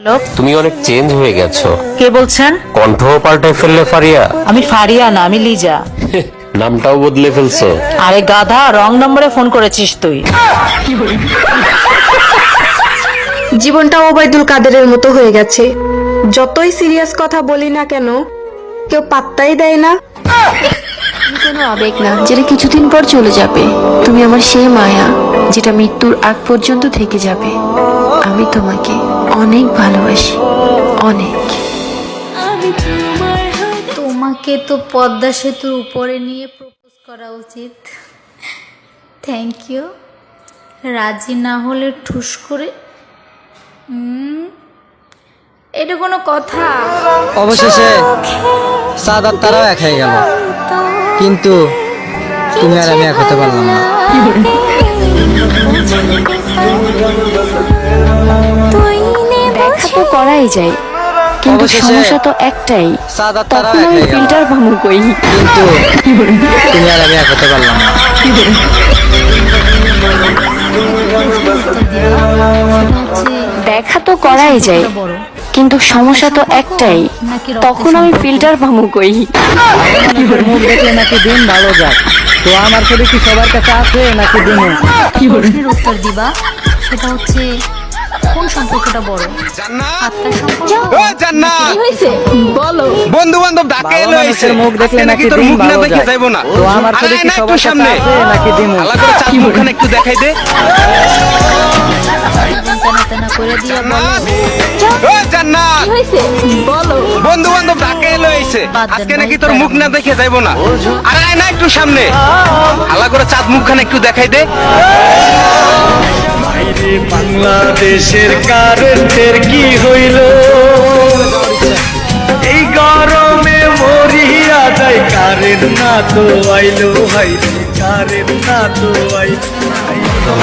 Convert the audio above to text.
Hello তুমি অনেক change হয়ে গেছো। কে বলছেন? কণ্ঠ পাল্টে ফেললে ফারিয়া। আমি ফারিয়া না আমি লিজা। নামটাও বদলে ফেলছো। আরে গাধা রং নম্বরে ফোন করেছিস তুই। জীবনটা ওবায়দুল কাদেরের মতো হয়ে গেছে। যতই সিরিয়াস কথা বলি না কেন কেউ পাত্তাই দেয় না। কোনো আবেগ না যেটা কিছুদিন পর চলে যাবে। তুমি আমার সেই মায়া যেটা মৃত্যুর আগ পর্যন্ত থেকে যাবে। আমি তোমাকে অনেক ভালোবাসি অনেক। তোমাকে তো পদ্মা সেতুর উপরে নিয়ে প্রপোজ করা উচিত। থ্যাংক ইউ রাজি না হলে ঠুস করে। এটা কোনো কথা। অবশেষে সাদার তারাও এক হয়ে গেল। কিন্তু তুমি আর আমি এক হতে পারলাম না। দেখা তো করাই যায় কিন্তু সমস্যা তো একটাই তখন আমি ফিল্টার পাবো কই। কিন্তু তুমি আর আমি এক হতে পারলাম না। দেখা তো করাই যায় কিন্তু সমস্যা তো একটাই তখন আমি ফিল্টার পাবো কই? মুখ দেখলে নাকি দিন ভালো যায়। তো আমার ছবি কি সবার কাছে আছে নাকি দিনে? প্রশ্নের উত্তর দিবা সেটা হচ্ছে কোন সম্পর্কটা বড়? আত্মার সম্পর্ক? বন্ধু বান্ধব ডাকে বাবা এলো মানুষের এসে। মুখ দেখলে আজকে নাকি তোর দিন না ভালো যায়। যাইবো না। তো আমার ছবি কি একটু সবার সামনে। আছে নাকি দিনে? চাঁদ মুখখানে একটু দেখাই দে। করে দিয়া ও জান্নাত! বন্ধু বান্ধব ডাকে এলো এসে। আজকে নাকি তোর মুখ না দেখে যাইবো না? আরে আয় না একটু সামনে। আল্লাহ করে চাঁদ মুখখানে একটু দেখাই দে। বাংলাদেশের কারেন্টের কি হইল? এই গরমে মরিয়া যায় কারেন্ট না তো আইলো হাই কারেন্ট না তো আইলো।